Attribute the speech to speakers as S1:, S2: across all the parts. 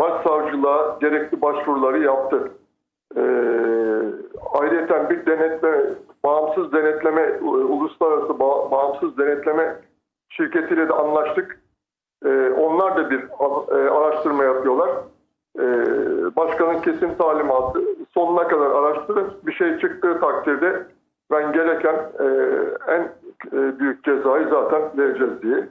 S1: başsavcılığa gerekli başvuruları yaptı. Ee, ayrıca bir denetleme, bağımsız denetleme, uluslararası ba- bağımsız denetleme şirketiyle de anlaştık. Ee, onlar da bir e, araştırma yapıyorlar. Ee, başkanın kesin talimatı sonuna kadar araştırın. Bir şey çıktığı takdirde ben gereken e, en e, büyük cezayı zaten vereceğiz diye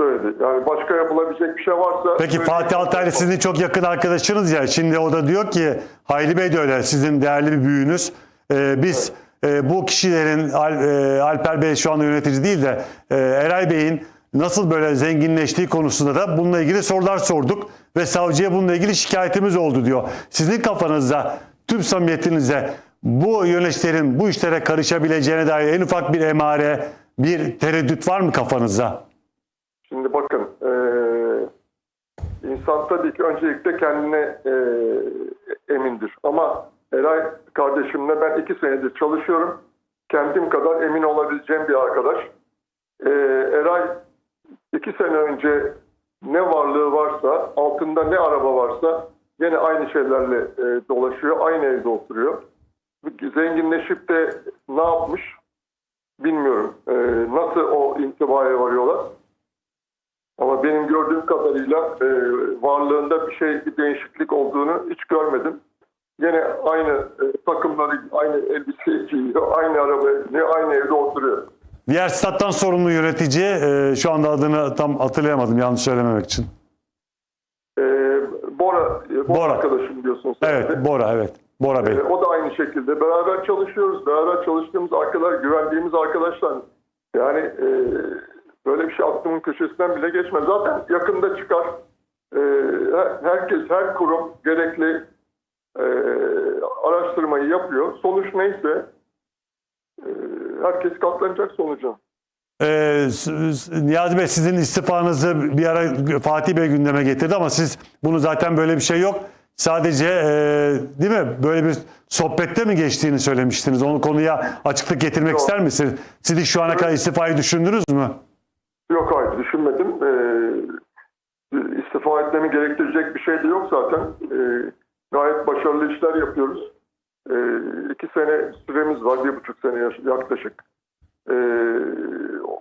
S1: söyledi. Yani başka yapılabilecek bir şey varsa...
S2: Peki Fatih Altaylı sizin çok yakın arkadaşınız ya. Şimdi o da diyor ki Hayri Bey de öyle sizin değerli bir büyüğünüz. Ee, biz e, bu kişilerin Al- e, Alper Bey şu anda yönetici değil de e, Eray Bey'in nasıl böyle zenginleştiği konusunda da bununla ilgili sorular sorduk ve savcıya bununla ilgili şikayetimiz oldu diyor. Sizin kafanızda tüm samimiyetinizde bu yöneticilerin bu işlere karışabileceğine dair en ufak bir emare, bir tereddüt var mı kafanızda?
S1: Şimdi bakın, e, insan tabii ki öncelikle kendine e, emindir. Ama Eray kardeşimle ben iki senedir çalışıyorum. Kendim kadar emin olabileceğim bir arkadaş. E, Eray iki sene önce ne varlığı varsa, altında ne araba varsa yine aynı şeylerle e, dolaşıyor, aynı evde oturuyor. Zenginleşip de ne yapmış bilmiyorum. E, nasıl o intibaya varıyorlar? Ama benim gördüğüm kadarıyla e, varlığında bir şey, bir değişiklik olduğunu hiç görmedim. Yine aynı e, takımları, aynı elbiseyi giyiyor, aynı arabaya biniyor, aynı evde oturuyor.
S2: Diğer stat'tan sorumlu yönetici e, şu anda adını tam hatırlayamadım yanlış söylememek için.
S1: E, Bora, e, Bora,
S2: Bora.
S1: arkadaşım diyorsun sen.
S2: Evet Bora evet. Bora Bey.
S1: E, o da aynı şekilde. Beraber çalışıyoruz. Beraber çalıştığımız arkadaşlar, güvendiğimiz arkadaşlar. Yani e, böyle bir şey aklımın köşesinden bile geçmez. Zaten yakında çıkar. E, her- herkes, her kurum gerekli e, araştırmayı yapıyor. Sonuç neyse e, herkes katlanacak sonuca.
S2: Ee, Niyazi Bey sizin istifanızı bir ara Fatih Bey gündeme getirdi ama siz bunu zaten böyle bir şey yok. Sadece e, değil mi böyle bir sohbette mi geçtiğini söylemiştiniz. Onu konuya açıklık getirmek
S1: Yok.
S2: ister misiniz? Siz şu ana kadar istifayı düşündünüz mü?
S1: Yok hayır düşünmedim. Ee, istifa etmemi gerektirecek bir şey de yok zaten. Ee, gayet başarılı işler yapıyoruz. Ee, iki sene süremiz var, bir buçuk sene yaklaşık. Ee,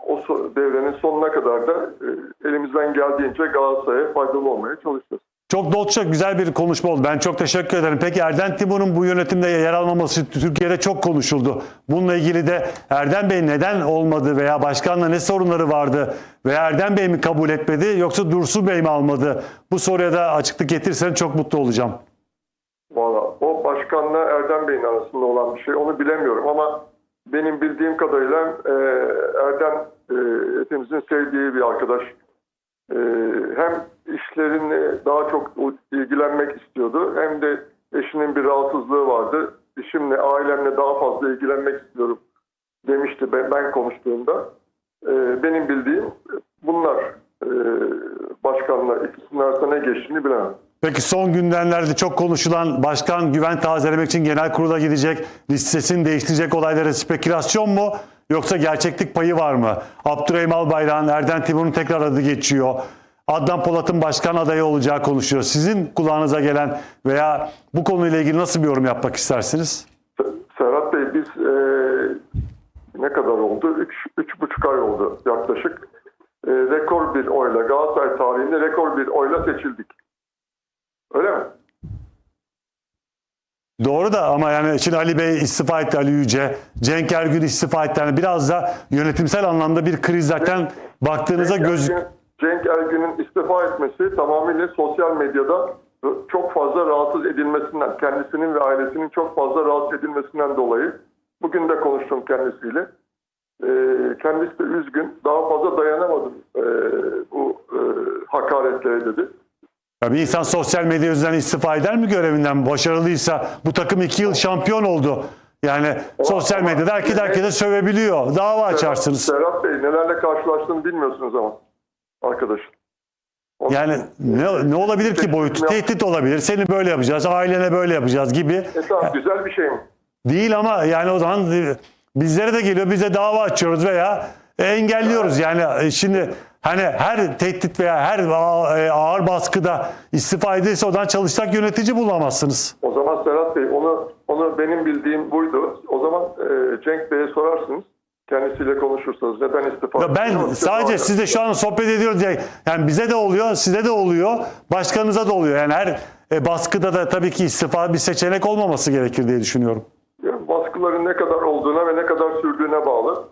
S1: o devrenin sonuna kadar da e, elimizden geldiğince Galatasaray'a faydalı olmaya çalışacağız.
S2: Çok dolça güzel bir konuşma oldu. Ben çok teşekkür ederim. Peki Erden Timur'un bu yönetimde yer almaması Türkiye'de çok konuşuldu. Bununla ilgili de Erdem Bey neden olmadı veya başkanla ne sorunları vardı veya Erdem Bey mi kabul etmedi yoksa Dursun Bey mi almadı? Bu soruya da açıklık getirsen çok mutlu olacağım.
S1: Valla o başkanla Erdem Bey'in arasında olan bir şey onu bilemiyorum ama benim bildiğim kadarıyla e, Erdem e, hepimizin sevdiği bir arkadaş. E, hem işlerini daha çok ilgilenmek istiyordu hem de eşinin bir rahatsızlığı vardı. İşimle, ailemle daha fazla ilgilenmek istiyorum demişti ben, ben konuştuğumda. E, benim bildiğim bunlar. E, başkanla ikisinin arasında ne geçtiğini bilemem.
S2: Peki son günlerde çok konuşulan başkan güven tazelemek için genel kurula gidecek, listesini değiştirecek olaylara spekülasyon mu yoksa gerçeklik payı var mı? Abdurrahim Albayrak'ın, Erden Timur'un tekrar adı geçiyor. Adnan Polat'ın başkan adayı olacağı konuşuyor. Sizin kulağınıza gelen veya bu konuyla ilgili nasıl bir yorum yapmak istersiniz?
S1: Serhat Bey biz e, ne kadar oldu? Üç, üç buçuk ay oldu yaklaşık. E, rekor bir oyla Galatasaray tarihinde rekor bir oyla seçildik. Öyle mi?
S2: Doğru da ama yani şimdi Ali Bey istifa etti Ali Yüce, Cenk Ergün istifa etti. Yani biraz da yönetimsel anlamda bir kriz zaten baktığınızda göz...
S1: Cenk Ergün'ün istifa etmesi tamamıyla sosyal medyada çok fazla rahatsız edilmesinden, kendisinin ve ailesinin çok fazla rahatsız edilmesinden dolayı. Bugün de konuştum kendisiyle. E, kendisi de üzgün. Daha fazla dayanamadım e, bu e, hakaretlere dedi.
S2: Ya bir insan sosyal medya yüzünden istifa eder mi görevinden? Başarılıysa bu takım iki yıl şampiyon oldu. Yani sosyal
S1: ama-
S2: medyada herkes herkese sövebiliyor. Dava açarsınız.
S1: Serhat Bey nelerle karşılaştığını bilmiyorsunuz ama arkadaş. Onun
S2: Yani ne, ne olabilir ki boyutu? Tehdit olabilir. Seni böyle yapacağız, ailene böyle yapacağız gibi.
S1: E tamam güzel bir şey mi?
S2: Değil ama yani o zaman e, bizlere de geliyor. Bize dava açıyoruz veya engelliyoruz. Yani e, şimdi Hani her tehdit veya her a- e, ağır baskıda istifa edilirse odan çalışacak yönetici bulamazsınız.
S1: O zaman Serhat Bey onu onu benim bildiğim buydu. O zaman e, Cenk Bey'e sorarsınız. Kendisiyle konuşursanız neden istifa
S2: Ya ben
S1: ettiğini,
S2: sadece sizle şu an sohbet ediyoruz diye yani bize de oluyor, size de oluyor, başkanınıza da oluyor. Yani her e, baskıda da tabii ki istifa bir seçenek olmaması gerekir diye düşünüyorum.
S1: baskıların ne kadar olduğuna ve ne kadar sürdüğüne bağlı.